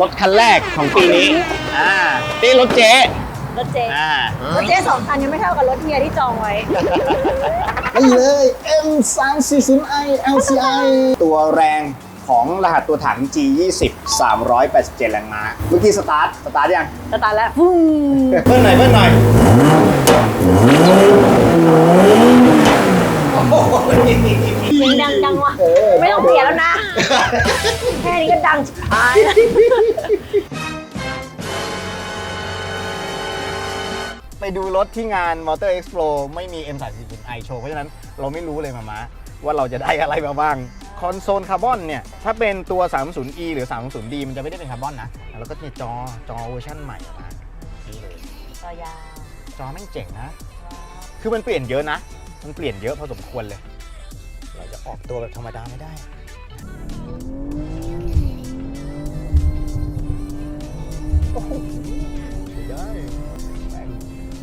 รถคันแรกของปีนี้ อ่า นี่รถเจ๊รถเจ๊อ่า รถเจ๊สองคันยังไม่เท่ากับรถเฮียที่จองไว้ นี่เลย M 3 4 0 i LCI ตัวแรงของรหัสตัวถัง G20 387 แรงม้า เมื่อกี้สตาร์ท สตาร์ทยังสตาร์ทแล้วฟู้เพิ่มหน่อยเพิ่มหน่อยเสียงดังจังวะเออไม่ต้องเปลี่ยนแล้วนะ แค่นี้ก็ดังชิบหายแล้วไปดูรถที่งาน Motor Expo ไม่มี M 3 4 0 i โชว์เพราะฉะนั้นเราไม่รู้เลยมามาว่าเราจะได้อะไรมาบ้าง คอนโซลคาร์บอนเนี่ย ถ้าเป็นตัว 30e หรือ 30d มันจะไม่ได้เป็นคาร์บอนนะ แล้วก็เนี่ยจอจอเวอร์ชันใหม่ออกมานี่เลยต่อยาว จอแม่งเจ๋งนะ คือมันเปลี่ยนเยอะนะ มันเปลี่ยนเยอะพอสมควรเลย เราจะออกตัวแบบธรรมดาไม่ได้โอ้โหได้แม่ง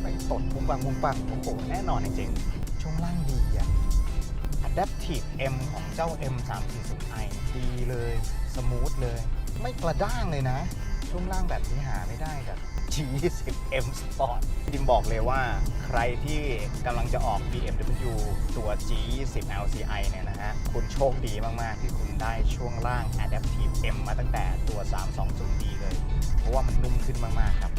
แม่งตดปุ้งปังปุ้งปังโอ้โหแน่นอนจริงๆช่วงล่างดีอะ Adaptive M ของเจ้า M 3 4 0 i ดีเลย สมูทเลย ไม่กระด้างเลยนะ ช่วงล่างแบบนี้หาไม่ได้กับ G20 M Sport ดิมบอกเลยว่าใครที่กำลังจะออก BMW ตัว G20 LCI เนี่ยนะฮะ คุณโชคดีมาก ๆ ที่คุณได้ช่วงล่าง Adaptive M มาตั้งแต่ตัว 320D เลย เพราะว่ามันนุ่มขึ้นมาก ๆ ครับ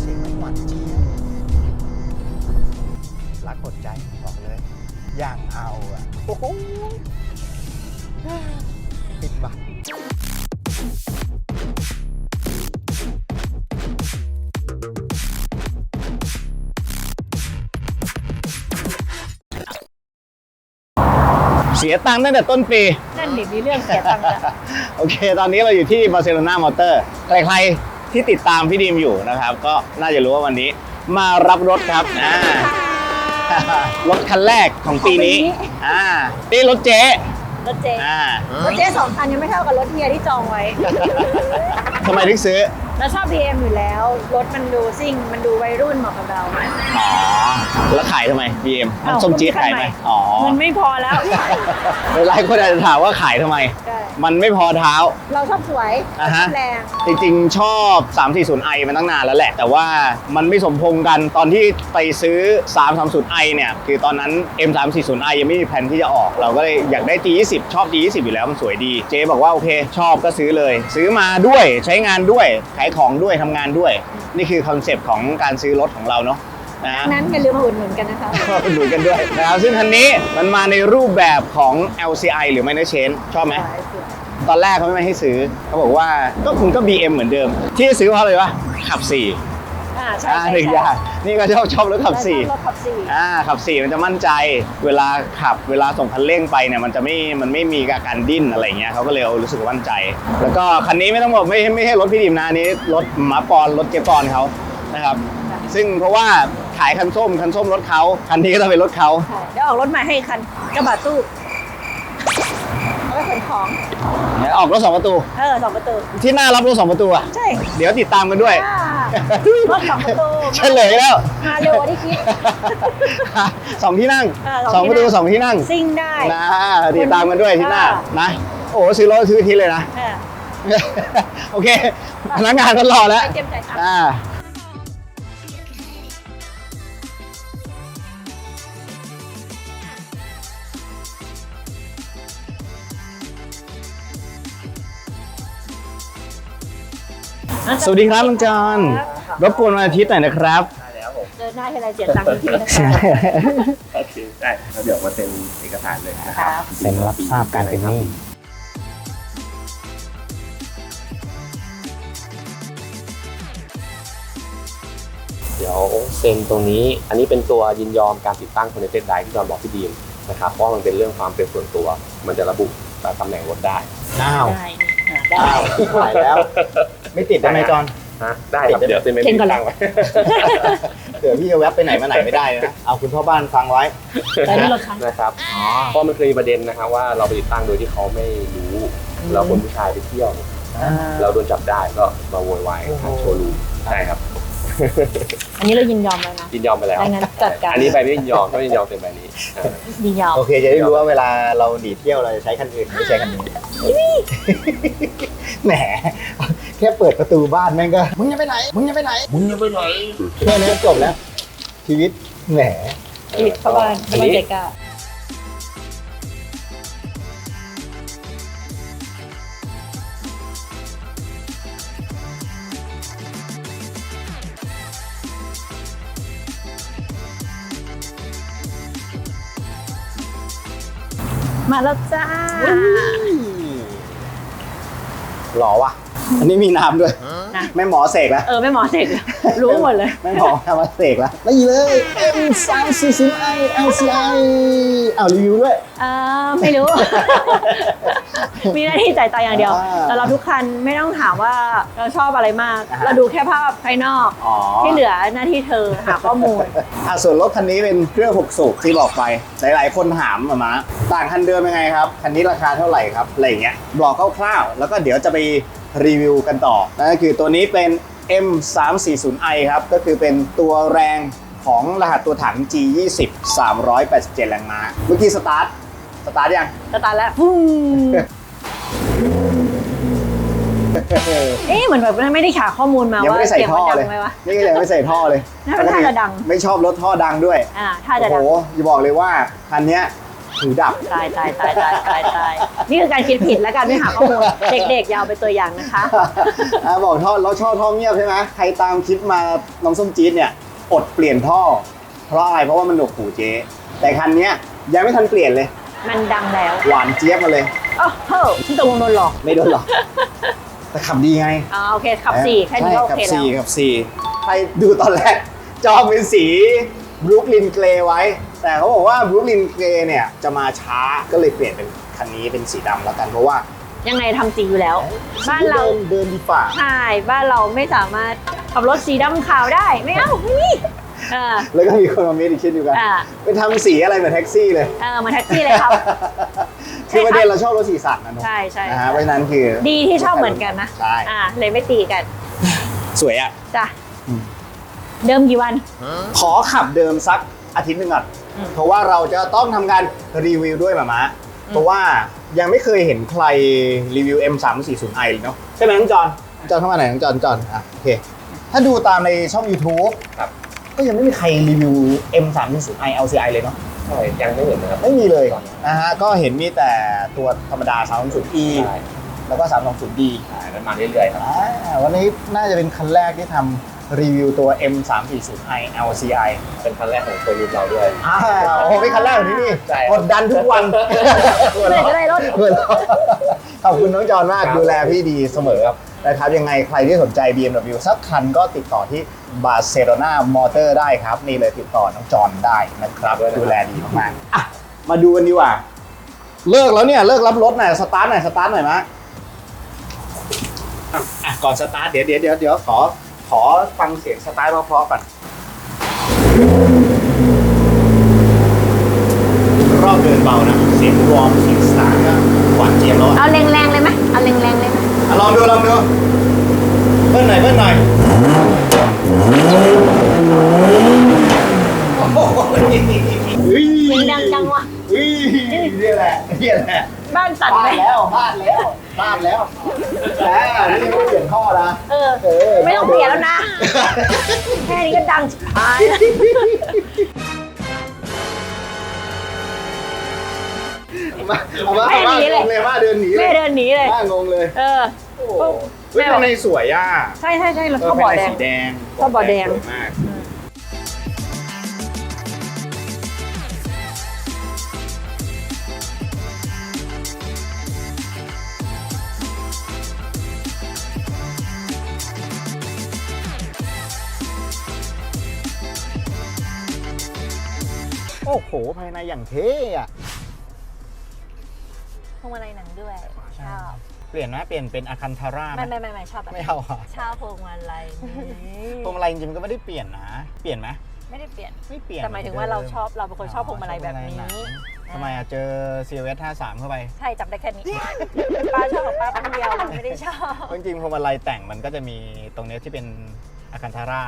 เสียงมันหวานเจี๊ยบรักหมดใจบอกเลย อย่างเอาอะ โอ้โหปิดบัตร เสียตังค์ตั้งแต่ต้นปี นั่นดิมีเรื่องเสียตังค์แล้วโอเค ตอนนี้เราอยู่ที่บาร์เซโลนามอเตอร์ใครๆที่ติดตามพี่ดีมอยู่นะครับ ก็น่าจะรู้ว่าวันนี้มารับรถครับอ่ารถคันแรกของปีนี้ของปีนี้อ่านี่รถเจ๊รถเจ๊อ่ารถเจ๊สองคันยังไม่เท่ากับรถเฮียที่จองไว้ทำไมถึงซื้อ เราชอบ BM อยู่แล้ว รถมันดูซิ่ง มันดูวัยรุ่นเหมาะกับเรา อ๋อ แล้วขายทำไม BM อ้าวน้ำส้มจี๊ดก็มีคันขายไหมใหม่อ๋อเงินไม่พอแล้ว หลายคนอาจจะถามว่าขายทำไม ใช่ มันไม่พอเท้า เราชอบสวยอ่าชฮะอบแรง จริงๆ ชอบ 340i มาตั้งนานแล้วแหละ แต่ว่ามันไม่สมพงษ์กันตอนที่ไปซื้อ 330i เนี่ย คือตอนนั้น M340i ยังไม่มีแผนที่จะออก เราก็เลยอยากได้ G20 ชอบ G20 อยู่แล้วมันสวยดี เจ๊บอกว่าโอเค ชอบก็ซื้อเลย ซื้อมาด้วยใช้งานด้วย ขายของด้วยทำงานด้วย นี่คือคอนเซปต์ของการซื้อรถของเราเนาะนะนั้นอย่าลืมมาอุดหนุนกันนะคะก็ดูกันด้วยนะครับซึ่งคันนี้มันมาในรูปแบบของ LCI หรือ Minor Change ชอบไหม ตอนแรกเขาไม่ให้ซื้อเขาบอกว่าก็คุณก็ BM เหมือนเดิม ที่ซื้อเพราะอะไรวะขับ4อ่า ใช่อ่าใช่ถึงใช่ยากนี่ก็ชอบชอบรถขับเราชอบรถขับสี่4อ่าขับ4มันจะมั่นใจเวลาขับเวลาส่งคันเร่งไปเนี่ยมันจะไม่มันไม่มีอาการดิ้นอะไรเงี้ยเขาก็เลยรู้สึกมั่นใจ แล้วก็คันนี้ไม่ต้องบอกไม่ไม่ใช่รถพี่ดิมนะอันนี้รถหมาปอนรถเจปอนเขานะครับ ซึ่งเพราะว่าขายคันส้มคันส้มรถเขาคันนี้ก็ต้องเป็นรถเขาใช่เดี๋ยวออกรถใหม่ให้อีกคันกระบะตู้แล้วก็ขนของเนี่ย ออกรถสองประตู เออสองประตู ที่หน้ารับรถสองประตูอะ ใช่เดี๋ยวติดตามกันด้วย อ่ารถสองประตูเฉลยแล้ว มาเร็วกว่าที่คิด สองที่นั่งเออสสอองงประตูที่นั่งสองที่นั่งซิ่งได้นะติดตามกันด้วยที่หน้าอ่านนะ โอ้ซื้อรถซื้อทีเลยนะ เออ โอเคพนักงานก็รอแล้ว ไปเตรียมจ่ายตังค์ อ่า สวัสดีครับลุงจอนรบกวนวันอาทิตย์หน่อยนะครับเจอหน้าทีไรเสียตังค์ทุกทีนะคะโอเคได้แล้วเดี๋ยวมาเซ็นเอกสารเลยนะคครัรับบเซ็นรับทราบการเป็นหนี้เดี๋ยวเซ็นตรงนี้ อันนี้เป็นตัวยินยอมการติดตั้ง Connected Drive ที่จอนบอกพี่ดีมนะครับ เพราะมันเป็นเรื่องความเป็นส่วนตัว มันจะระบุตำแหน่งรถได้อ้าวได้นี่อ่าได้อ้าวถ่ายแล้ว ไม่ติดได้ไหมจอน ฮะได้ครับเดี๋ยวเซ็นเป็นเซ็นก่อนเลยตั้งไว้ เดี๋ยวพี่จะแวบไปไหนมาไหนไม่ได้นะเอาคุณพ่อบ้านฟังไว้แต่นี่รถคัน นะครับเพราะมันเคยมีประเด็นนะครับว่าเราไปติดตั้งโดยที่เขาไม่รู้เราคนผู้ชายไปเที่ยว เราโดนจับได้ก็มาโวยวายทางโชว์รูมใช่ครับอันนี้เรายินยอมแล้วนะ ยินยอมไปแล้วไม่งั้นจัดการ อันนี้ใบไม่ยินยอมต้องยินยอมเป็นใบนี้อ่า ยินยอม โอเคจะได้รู้ว่าเวลาเราหนีเที่ยวเราจะใช้คันอื่นไม่ใช้คันนี้ แหมแค่เปิดประตูบ้านแม่งก็ มึงจะไปไหน มึงจะไปไหน มึงจะไปไหนแค่นี้จบแล้ว ชีวิตแหมชีวิตเข้าบ้านอันบ้านนี้เด็กอะมาแล้วจ้า หล่อวะ อันนี้มีน้ำด้วย นะ แม่หมอเสกแล้ว เออไม่หมอเสร็จรู้หมดเลยแม่หมอทำมาเสกแล้วนี่เลย M 3 4 0 I LCI เอารีวิวด้วย เออไม่รู้ มีหน้าที่จ่ายตังค์อย่างเดียว อ่าแต่เราทุกคันไม่ต้องถามว่าเราชอบอะไรมาก อ่าฮะ เราดูแค่ภาพภายนอก อ๋อที่เหลือหน้าที่เธอหาข้อมูล อะส่วนรถคันนี้เป็นเครื่อง6สูบที่บอกไป หลาย ๆ คนถามมามาต่างคันเดิมยังไงครับ คันนี้ราคาเท่าไหร่ครับ อะไรอย่างเงี้ยบอกคร่าว ๆ แล้วก็เดี๋ยวจะไป รีวิวกันต่อนั่นก็คือตัวนี้เป็น M340i ครับ ก็คือเป็นตัวแรงของรหัสตัวถัง G20 387 แรงม้า เมื่อกี้สตาร์ท สตาร์ทยัง สตาร์ทแล้วฟูมเอ๊ะเหมือนแบบไม่ได้หาข้อมูลมายังว่าไม่ได้ใส่เสียงท่มัอนดัเลย งไหมวะ นี่ก็ยังไม่ใส่ท่อเลยน่าเป็นท่าจะดัง ไม่ชอบรถท่อดังด้วย อ่า ถ้าจะโอ้ดัโหงอย่าบอกเลยว่าคันเนี้ย หูดับ ตายตายตายตายตายตายนี่คือการคิดผิดและการไม่หาข้อมูล เด็กๆอย่าเอาไปนตัวอย่างนะคะ อะบอกท่อเราชอบท่อเงียบใช่ไหมใครตามคลิปมาน้องส้มจี๊ดเนี่ยอดเปลี่ยนท่อ เพราะอะไรเพราะว่ามันหนวกหูเจ๊ แต่คันเนี้ยยังไม่ทันเปลี่ยนเลย มันดังแล้วหวานเจี๊ยบมาเลย โอ้โหที่ตกลงโดนหลอกไม่โดนหรอก แต่ขับดีไงอ่าโอเคขับสี่แค่นี้ก็โอใช่ขัเคบแล้ว สี่ขับสี่ใครดูตอนแรก จอเป็นสีบรูคลินเกรย์ไว้ แต่เขาบอกว่าบรูคลินเกรย์เนี่ยจะมาช้าก็เลยเปลี่ยนเป็นคันนี้เป็นสีดำแล้วกันเพราะว่ายังไงทำจริงอยู่แล้ว บ้านเราดิเดินดีฝ่าใช่บ้านเราไม่สามารถขับรถสีดำขาวได้ไม่เอาไม่มีเออ แล้วก็มีคนมาเมดิคิดอยู่กันอ่า ไปทำสีอะไรเหมือนแท็กซี่เลย เออมาแท็กซี่เลยครับ คือประเด็นเราชอบรถสีสันนะเนอะใช่ใช่นะฮะเพราะฉะนั้นคือดีที่ชอบเหมือนกันนะใช่อ่าเลยไม่ตีกันสวยอะ จ้ะอืม เดิมกี่วัน ขอขับเดิมสัก อาทิตย์หนึ่งก่อนอืม เพราะว่าเราจะต้องทำการรีวิวด้วยหมามะเพราะว่ายังไม่เคยเห็นใครรีวิว M340i เลยเนาะใช่ไหมน้องจอนจอนเข้ามาไหนอยน้องจอนจอนอะโอเค ถ้าดูตามในช่อง YouTube ครับ ก็ยังไม่มีใครรีวิว M340i LCI เลยเนาะ ใช่ยังไม่เห็นนะครับ ไม่มีเลยนะฮะ ก็เห็นมีแต่ตัวธรรมดา 320e ใช่แล้วก็ 320d ขายกันมาเรื่อยๆครับ อ่าวันนี้น่าจะเป็นคันแรกที่ทำ รีวิวตัว M340i LCI เป็นคันแรกของตัวรุ่นเราด้วย อ่าโอ้โหเป็นคันแรกของที่นี่ใช่กดดันทุกวัน เมื่อไหร่จะได้รถ เพื่อนเราขอบคุณน้องจอนมากครับ ดูแลพี่ดีเสมอครับนะครับยังไงใครที่สนใจ BMW สักคันก็ติดต่อที่บาร์เซโลนามอเตอร์ได้ครับ นี่เลยติดต่อน้องจอนได้นะครับ ดูแลดีมากๆอะมาดูกันดีกว่า เลิกแล้วเนี่ยเลิกรับรถหน่อยสตาร์ทหน่อยสตาร์ทหน่อยมะอะอะก่อนสตาร์ทเดี๋ยวเดี๋ยวเดี๋ยวเดี๋ยวขอ ขอฟังเสียงสตาร์ทเพราะๆก่อน รอบเดินเบานะ เสียงวอร์มเสียงสตาร์ทก็หวานเจี๊ยบแล้วอะเอาแรงๆเลยไหมเอาแรงๆเลยไหมอะลองดูลองดูเบิ้ลหน่อยเบิ้ลหน่อยโอ้โหเฮ้ยเสียงดังจังวะเฮ้ยนี่แหละนี่แหละบ้านสั่นพลาไหมดแล้วพลาดแล้ว พลาดแล้วแต่นี่ไม่เปลี่ยนท่อนะเออ เออไม่ต้องเปลี่ยนแล้วนะ แค่นี้ก็ดังชิบหายแล้วมาเอามาเอามางงเลยมาเดินหนีเลแม่ยเดินหนีเลยมางงเลย เออโอ้โหเฮ้ยแม่บอกข้างในสวยอะ ใช่ใช่ใช่เราเอชออบบ่อแดงภายในสีแดงชอบบ่อแดงสวยมาก โอ้โห ภายในอย่างเท่อะพวงมาลัยหนังด้วย ชอบเปลี่ยนนะเปลี่ยนเป็นอาคันทาร่าไม่ไหมไม่ไม่ไม่ชอบแบบไม่เอาอะชอบพวงมาลัยนี่พวงมาลัยจริงๆมันก็ไม่ได้เปลี่ยนนะ เปลี่ยนไหมไม่ได้เปลี่ยน ไม่เปลี่ยนแต่หมายถึงว่าเราชอบเราเป็นคนชอบพวงมาลัยแบบนี้ ทำไมอะเจอ CLS 53เข้าไป ใช่จำได้แค่นี้ ป้าชอบของป้าคนเดียวไม่ได้ชอบ จริงๆพวงมาลัยแต่งมันก็จะมีตรงเนี้ยที่เป็นอาคันทาร่า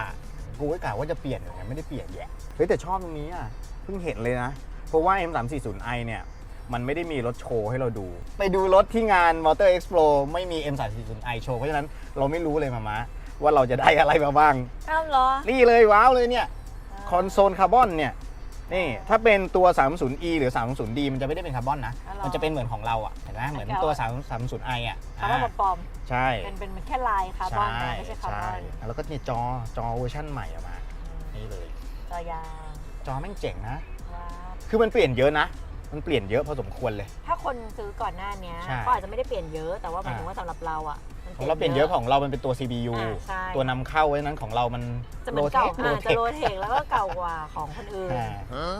กูก็กะว่าจะเปลี่ยนอยู่ไงไม่ได้เปลี่ยนแยะเฮ้ยแต่ชอบตรงนี้อะ เพิ่งเห็นเลยนะ เพราะว่า M340i เนี่ยมันไม่ได้มีรถโชว์ให้เราดู ไปดูรถที่งาน Motor Expo ไม่มี M340i โชว์ เพราะฉะนั้นเราไม่รู้เลยมามะว่าเราจะได้อะไรมาบ้าง อ้าวเหรอ นี่เลยว้าวเลยเนี่ย คอนโซลคาร์บอนเนี่ย นี่ถ้าเป็นตัว 30e หรือ 30d มันจะไม่ได้เป็นคาร์บอนนะ อ๋อเหรอมันจะเป็นเหมือนของเราอะเห็นไหมเหมือนตัว 30i อะคาร์บอนอ่าปลอมใช่ๆเป็นเป็นมันแค่ลายคาร์บอนใช่นะไม่ใช่คาร์บใช่อนแล้วก็เนี่ยจอจอเวอร์ชั่นใหม่ออกมา นี่เลยจอยาง จอแม่งเจ๋งนะว้าวคือมันเปลี่ยนเยอะนะ มันเปลี่ยนเยอะพอสมควรเลย ถ้าคนซื้อก่อนหน้าเนี้ยใช่ก็อาจจะไม่ได้เปลี่ยนเยอะแต่ว่าหมายถึงว่าสำหรับเราอะมันของเราเปลี่ยนเยอะของเรามันเป็นตัว CPU อ่าใช่ตัวนำเข้าไว้นั้นของเรามันจะเหมือนเก่าโลอ่าเทจะคโรเทคแล้วก็เก่ากว่าของคนอื่นอ่า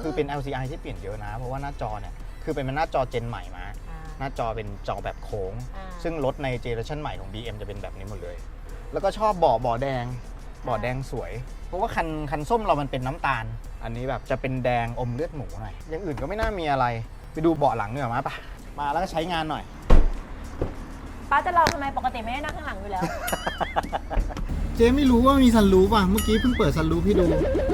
คือเป็น LCI ที่เปลี่ยนเยอะนะ เพราะว่าหน้าจอเนี่ยคือเป็นหน้าจอเจนใหม่มาอ่าหน้าจอเป็นจอแบบโค้งอ่าซึ่งรถในเจเนอเรชันใหม่ของ BM จะเป็นแบบนี้หมดเลย แล้วก็ชอบเบาะเบาะแดงเบาะแดงสวย เพราะว่าคันคันส้มเรามันเป็นน้ำตาล อันนี้แบบจะเป็นแดงอมเลือดหมูหน่อยอย่างอื่นก็ไม่น่ามีอะไร ไปดูเบาะหลังเนื้อยมาปะมาแล้วก็ใช้งานหน่อย ป้าจะรอทำไมปกติไม่ได้นั่งข้างหลังอยู่แล้ว เจ๊ไม่รู้ว่ามีซันรูปอะ เมื่อกี้เพิ่งเปิดซันรูปให้ดู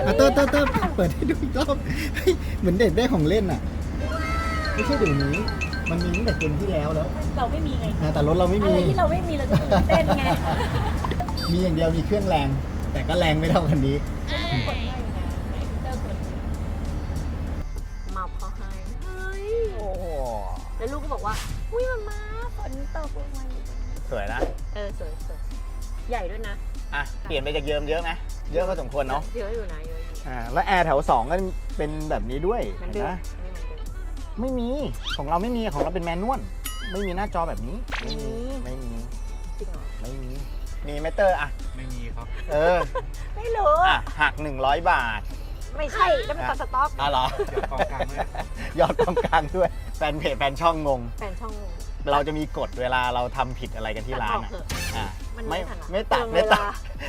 อะเตอร์เตอร์เตอร์เปิดให้ดูอีกรอบเฮ้ยเหมือนเด็กได้ของเล่นอะ ไม่ใช่เดี๋ยวนี้ มันมีตั้งแต่เกมที่แล้วแล้วเราไม่มีไง อะแต่รถเราไม่อะมี ไรที่เราไม่มีเราจะตื่นเต้นไง มีอย่างเดียวมีเครื่องแรง แต่ก็แรงไม่เท่าคันนี้มาเขาให้เฮ้ยโอ้โหแล้วลูกก็บอกว่า อุ้ยมามาฝนตกลงมาสวยนะเออสวยสวยใหญ่ด้วยนะอะเปลี่ยนไปจากเยิมเยอะไหมเยอะพอสมควรเนาะเยอะอยู่นะเยอะอยู่อ่าแล้วแอร์แถว2ก็เป็นแบบนี้ด้วยเหมันเห็นเดิมนะอันนี้เหมือนเดิมไม่มีของเราไม่มีของเราเป็นแมนนวลไม่มีหน้าจอแบบนี้ไม่มี ไม่มีจริงเหรอ ไม่มี มีไหมเตอร์อะ ไม่มีครับ เออไม่รู้ อะหัก 100 บาท ไม่ใช่นั่นเป็นตัดสต็อกอะเหรอ เดี๋ยวกองกลางเลยยอดกองกลางด้วย แฟนเพจแฟนช่องงง แฟนช่องเราจะมีกฎเวลาเราทำผิดอะไรกันที่ร้านตัดออกอะเถอะ อะมันไม่ไม่ทันอะไม่ตัดเปลืไม่องตัด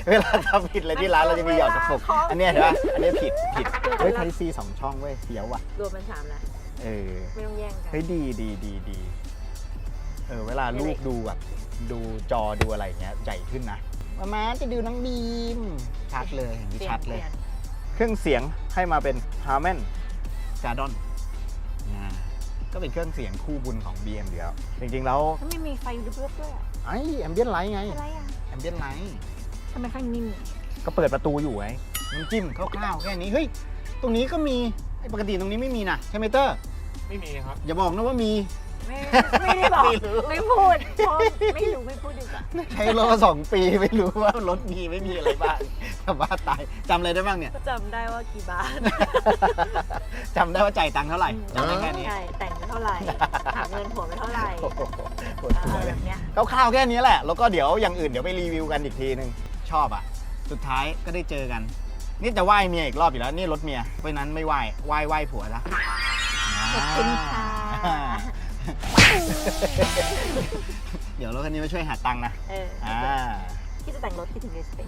เวลาทำผิดอะไรที่ร้านเราจะมีหยอดกระปุกของ อันเนี้ยเห็นปะอันเนี้ยผิดผิดเปลืองเวลาเฮ้ยไทยซีสองช่องเว้ยเสียวว่ะรวมเป็นสามแล้วเออ ไม่ต้องแย่งกันเฮ้ยดีดีดีดี เออเวลาลูกดูแบบดูจอดูอะไรอย่างเงี้ยใหญ่ขึ้นนะมามาจะดูน้องบีม ชัดเลยอย่างนี้ปนชัดเลยปนเครื่องเสียงให้มาเป็น Harman Kardon นะก็เป็นเครื่องเสียงคู่บุญของ BM เดียว จริงๆแล้วถ้าไม่มีไฟเรือบๆด้วยอะไอ้แอมเบียนไลท์ไงอะไรอะแอมเบียนไลท์ทำไมข้างนิ่มก็เปิดประตูอยู่ไงน้ำจิ้มคร่าวๆแค่นี้ เฮ้ย ตรงนี้ก็มีไอ้ปกติตรงนี้ไม่มีนะใช่ไหมเตอร์ ไม่มีครับ อย่าบอกนะว่ามี ไม่ไม่ได้บอกไม่รู้ไม่พูดเพราะไม่รู้ไม่พูดดีกว่าใช้รถมาสองปีไม่รู้ว่ารถมีไม่มีอะไรบ้างแต่ว่าตายจำอะไรได้บ้างเนี่ยก็จำได้ว่ากี่บาทจำได้ว่าจ่ายตังค์เท่าไหร่จำได้แค่นี้ ใช่แต่งไปเท่าไหร่หาเงินผัวไปเท่าไหร่โอ้โหปวดหัวอะไรเลแบยบเนี้ยคร่าวๆแค่นี้แหละ แล้วก็เดี๋ยวอย่างอื่นเดี๋ยวไปรีวิวกันอีกทีนึง ชอบอะ สุดท้ายก็ได้เจอกัน นี่จะไหว้เมียอีกรอบอยู่แล้ว นี่รถเมียเพราะฉะนั้นไม่ไหว้ไหว้ไหว้ผัวละขอบคุณค่ะอ่า เดี๋ยวรถคันนี้มาช่วยหาตังค์นะ เอออ่า ที่จะแต่งรถที่ถึงเลสเป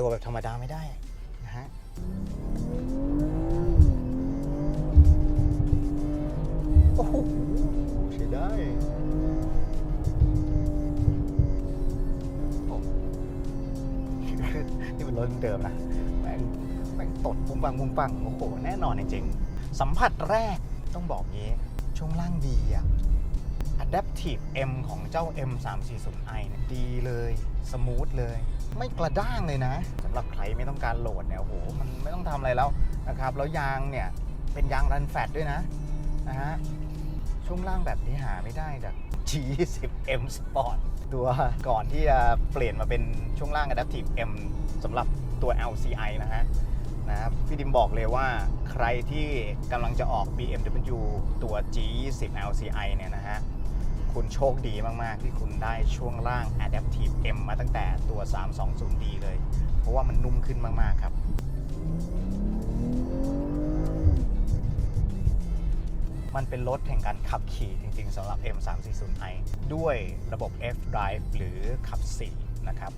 ตัวแบบธรรมดาไม่ได้นะฮะโอ้โหใช้ได้โอ้นี่มันรถเดิมนะแม่งแม่งตดปุ้งปังปุ้งปังโอ้โห แน่นอนจริงๆสัมผัสแรกต้องบอกงี้ช่วงล่างดีอะ Adaptive M ของเจ้า M 3 4 0 i เนี่ยดีเลย สมูทเลย ไม่กระด้างเลยนะสำหรับใครไม่ต้องการโหลดเนี่ยโอ้โหมันไม่ต้องทำอะไรแล้วนะครับแล้วยางเนี่ยเป็นยางรันแฟตด้วยนะนะฮะช่วงล่างแบบนี้หาไม่ได้จาก G20 M Sport ตัวก่อนที่จะเปลี่ยนมาเป็นช่วงล่าง Adaptive M สำหรับตัว LCI นะฮะนะครับพี่ดิมบอกเลยว่าใครที่กำลังจะออก BMW ตัว G20 LCI เนี่ยนะฮะ คุณโชคดีมาก ๆ ที่คุณได้ช่วงล่าง Adaptive M มาตั้งแต่ตัว 320D เลย เพราะว่ามันนุ่มขึ้นมาก ๆ ครับ มันเป็นรถแห่งการขับขี่จริง ๆสำหรับ M340i ด้วยระบบ F Drive หรือขับ 4 นะครับ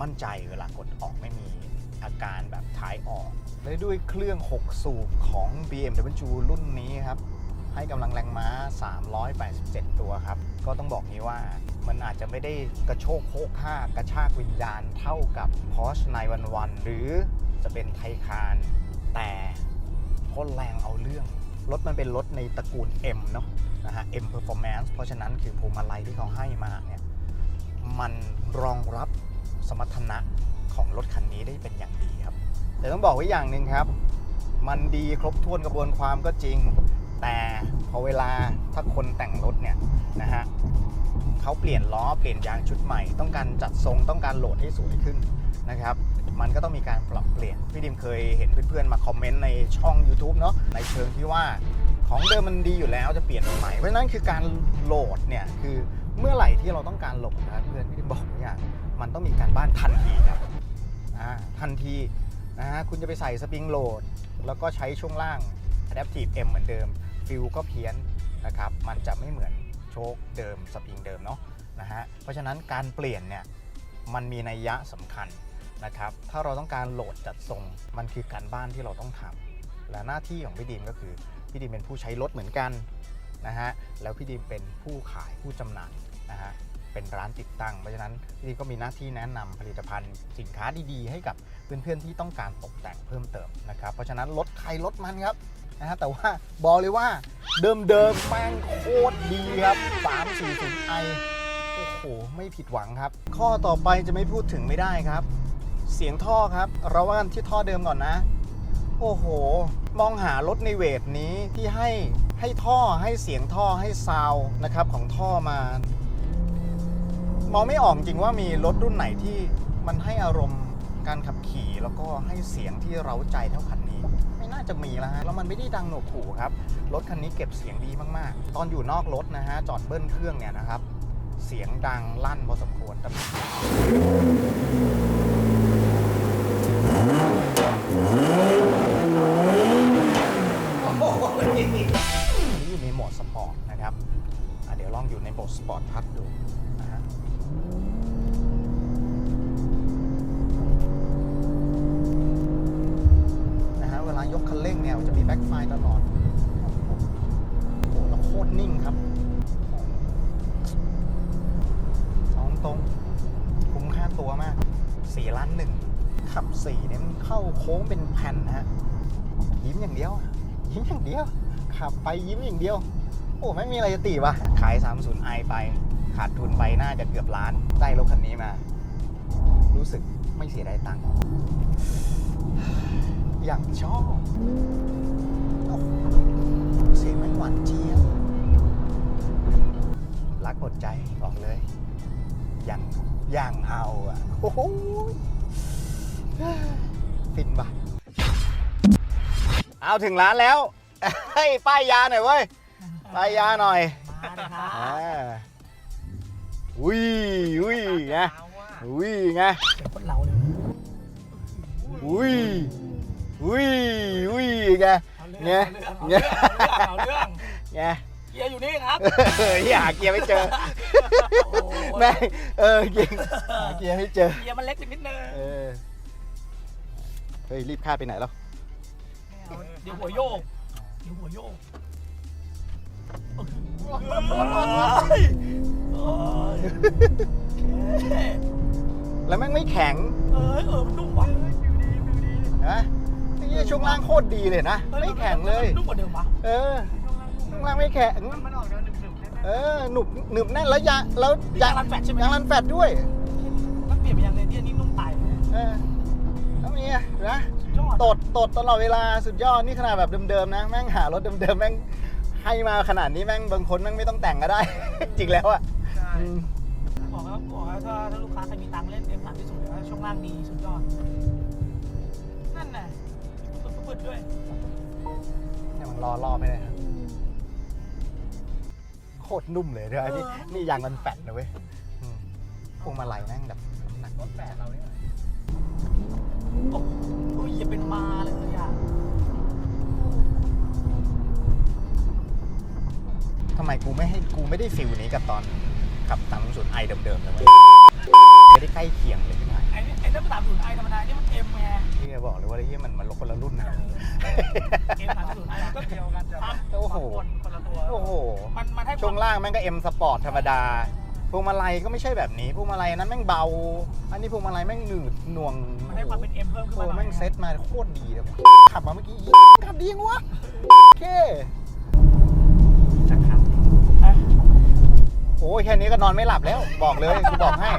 มั่นใจเวลากดออกไม่มีอาการแบบท้ายออก และด้วยเครื่อง 6 สูบของ BMW รุ่นนี้ครับ ให้กำลังแรงม้า 387 ตัวครับ ก็ต้องบอกนี้ว่ามันอาจจะไม่ได้กระโชกโคกค่ากระชากวิญญาณเท่ากับ Porsche 911หรือจะเป็นไทคาน แต่ก็แรงเอาเรื่อง รถมันเป็นรถในตระกูล M เนาะนะฮะ M Performance เพราะฉะนั้นคือพวงมาลัยที่เขาให้มาเนี่ยมันรองรับสมรรถนะของรถคันนี้ได้เป็นอย่างดีครับ แต่ต้องบอกไว้อย่างหนึ่งครับ มันดีครบถ้วนกระบวนความก็จริง แต่พอเวลาถ้าคนแต่งรถเนี่ยนะฮะเขาเปลี่ยนล้อเปลี่ยนยางชุดใหม่ ต้องการจัดทรงต้องการโหลดให้สวยขึ้นนะครับ มันก็ต้องมีการปรับเปลี่ยน พี่ดิมเคยเห็นเพื่อนๆมาคอมเมนต์ในช่อง YouTube เนาะในเชิงที่ว่าของเดิมมันดีอยู่แล้วจะเปลี่ยนใหม่เพราะฉะนั้นคือการโหลดเนี่ยคือเมื่อไหร่ที่เราต้องการโหลดนะเพื่อนพี่ดิมบอกอย่างมันต้องมีการบ้านทันทีครับอ่าทันทีนะฮะคุณจะไปใส่สปริงโหลด แล้วก็ใช้ช่วงล่าง Adaptive M เหมือนเดิม ฟิลก็เพี้ยนนะครับมันจะไม่เหมือนโชคเดิมสปริงเดิมเนาะนะฮะเพราะฉะนั้นการเปลี่ยนเนี่ยมันมีนัยยะสำคัญนะครับถ้าเราต้องการโหลดจัดทรงมันคือการบ้านที่เราต้องทำและหน้าที่ของพี่ดีมก็คือพี่ดีมเป็นผู้ใช้รถเหมือนกันนะฮะแล้วพี่ดีมเป็นผู้ขายผู้จำหน่ายนะฮะเป็นร้านติดตั้ง เพราะฉะนั้นพี่ดีมก็มีหน้าที่แนะนำผลิตภัณฑ์สินค้าดีๆ ให้กับเพื่อนๆที่ต้องการตกแต่งเพิ่มเติมนะครับเพราะฉะนั้นรถใครรถมันครับ นะฮะแต่ว่าบอกเลยว่าเดิมๆแม่งโคตรดีครับ 340i โอ้โห ไม่ผิดหวังครับ ข้อต่อไปจะไม่พูดถึงไม่ได้ครับ เสียงท่อครับเราว่ากันที่ท่อเดิมก่อนนะ โอ้โห มองหารถในเวทนี้ที่ให้ให้ท่อให้เสียงท่อให้ซาวนะครับของท่อมามองไม่ออกจริงว่ามีรถรุ่นไหนที่มันให้อารมณ์การขับขี่แล้วก็ให้เสียงที่เร้าใจเท่าคัน จะมีแล้วฮะแล้วมันไม่ได้ดังหนวกหูครับ รถคันนี้เก็บเสียงดีมากๆ ตอนอยู่นอกรถนะฮะจอดเบิ้ลเครื่องเนี่ยนะครับ เสียงดังลั่นพอสมควรแต่นี่อยู่ในโหมดสปอร์ตนะครับเดี๋ยวลองอยู่ในโหมดสปอร์ตพัดดูนะฮะ เดียว ยิ้มอย่างเดียว ขับไปยิ้มอย่างเดียว โอ้ไม่มีอะไรจะตีวะ ขาย 30i ไป ขาดทุนไปน่าจะเกือบล้าน ได้รถคันนี้มา รู้สึกไม่เสียดายตังค์ อย่างชอบโอ้โหเสียงมันหวานเจี๊ยบรักหมดใจบอกเลย อย่างอย่างเอาอะ โอ้โหฟินปะ เอาถึงร้านแล้วเฮ้ยป้ายยาหน่อยเว้ยป้ายยาหน่อยมาเลยครับอ่าอุ้ยอุ้ยไงอุ้ยไงเดี๋ยวคนเราเลยอุ้ยอุ้ยอุ้ยไงไงไงเอาเรื่องไง เกียร์อยู่นี่ครับเฮ้ยหาเกียร์ไม่เจอโอ้โหแม่งเออจริงหาเกียร์ไม่เจอ เกียร์มันเล็กไปนิดนึง เออ เฮ้ย รีบค่าไปไหนแล้ว เดี๋ยวหัวโยก เดี๋ยวหัวโยกเฮ้ยเอ้ยแล้วแม่งไม่แข็งเอ้ยเออมันนุ่มว่ะนะไอ้เหี้ยช่วงล่างโคตรดีเลยนะไม่แข็งเลย นุ่มกว่าเดิมปะเออช่วงล่างไม่แข็ง มันออกแนวหนึบๆใช่ไหมเออหนุบหนึบแน่นแล้วยางแล้วยางรันแฟตใช่ไหมยางรันแฟตด้วย มันเปลี่ยนไปยางเรเดียนนี่นุ่มตายเลยเออแล้วมีอะนะสุดยอด ตดตดตลอดเวลาสุดยอดนี่ขนาดแบบเดิมๆนะแม่งหารถเดิมๆแม่งให้มาขนาดนี้แม่งบางคนแม่งไม่ต้องแต่งก็ได้ จริงแล้วอะใช่อืมบอกแล้วบอกแล้วถ้าถ้าลูกค้าใครมีตังค์เล่นเอ็มสามที่สุดแล้วช่วงล่างดีสุดยอดนั่นน่ะปึ๊ดๆด้วยเนี่ยมันรอรอไปเลยครับโคตรนุ่มเลยด้วยอันนี่นี่ยางมันแฟดนะเว้ยอืมพวงมาลัยแม่งแบบน้ำหนักดี โอ้โหอย่าเป็นมาเลยอะทำไมกูไม่ให้กูไม่ได้ฟิลนี้กับตอนขับตามสุดไอเดิมๆเลยเว้ยไม่ได้ใกล้เคียงเลยที่ไหนไอ้นี่ไอ้นั่นสามศูนย์ไอธรรมดานี่มันเอ็มไงที่จะบอกเลยว่าไอ้ที่มันมันคนละรุ่นนะเอ็มสามศูนย์ไอก็เดียวกันแต่ว่าโอ้โหคนคนละตัวโอ้โหมันมันให้ช่วงล่างแม่งก็ M Sport ธรรมดา พวงมาลัยก็ไม่ใช่แบบนี้พวงมาลัยนั้นแม่งเบา อันนี้พวงมาลัยแม่งหนืดหน่วงมันให้ความเป็นเอ็มเพิ่มขึ้นโอ้มาหน่อย แม่งเซ็ตมาโคตรดีเลยขับมาเมื่อกี้ขับดีจังวะโอเคจักรครับอะโอ้ยแค่นี้ก็นอนไม่หลับแล้ว บอกเลยกูบอกให้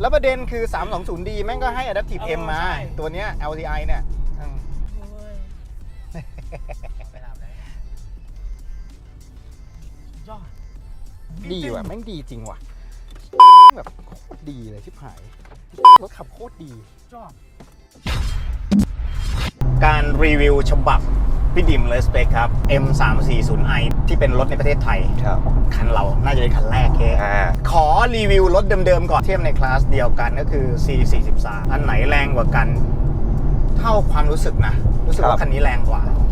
แล้วประเด็นคือ 320D แม่งก็ให้ Adaptive M มา ตัวเนี้ย LTI เนี่ย ดีว่ะแม่งดีจริงว่ะแบบโคตรดีเลยชิบหายรถขับโคตรดีสุดยอดการรีวิวฉบับพี่ดิมเลสเปคครับ M340i ที่เป็นรถในประเทศไทย ครับ คันเรา น่าจะเป็นคันแรกเคอ่าขอรีวิวรถเดิมๆก่อนเทียบในคลาสเดียวกันก็คือ C43 อันไหนแรงกว่ากัน เท่าความรู้สึกนะ รู้สึกครัว่าบคันนี้แรงกว่าเ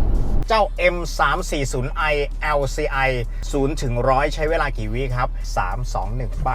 จ้า M340i LCI 0ถึง100 ใช้เวลากี่วิครับ 3 2 1 ไป